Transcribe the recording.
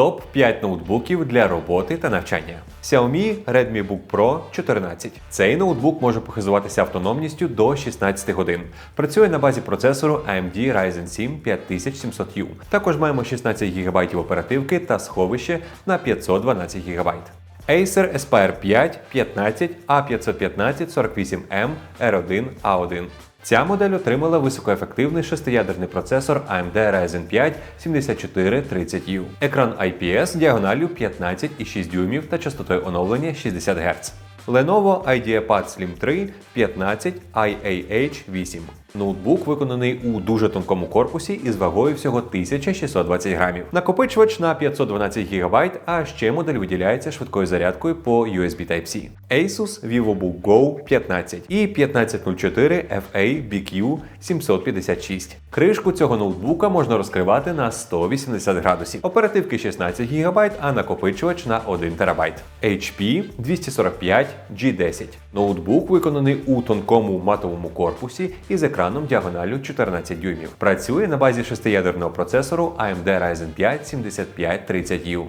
Топ 5 ноутбуків для роботи та навчання. Xiaomi Redmi Book Pro 14. Цей ноутбук може похизуватися автономністю до 16 годин. Працює на базі процесору AMD Ryzen 7 5700U. Також маємо 16 ГБ оперативки та сховище на 512 ГБ. Acer Aspire 5 15 A515 48M R1 A1. Ця модель отримала високоефективний шестиядерний процесор AMD Ryzen 5 7430U. Екран IPS діагоналлю 15,6 дюймів та частотою оновлення 60 Гц. Lenovo IdeaPad Slim 3 15 IAH 8. Ноутбук виконаний у дуже тонкому корпусі із вагою всього 1620 грамів. Накопичувач на 512 ГБ, а ще модель виділяється швидкою зарядкою по USB Type-C. Asus VivoBook Go 15 і 1504 FA BQ 756. Кришку цього ноутбука можна розкривати на 180 градусів. Оперативки 16 ГБ, а накопичувач на 1 ТБ. HP 245 G10. Ноутбук виконаний у тонкому матовому корпусі із екраном діагоналлю 14 дюймів. Працює на базі шестиядерного процесору AMD Ryzen 5 7530U.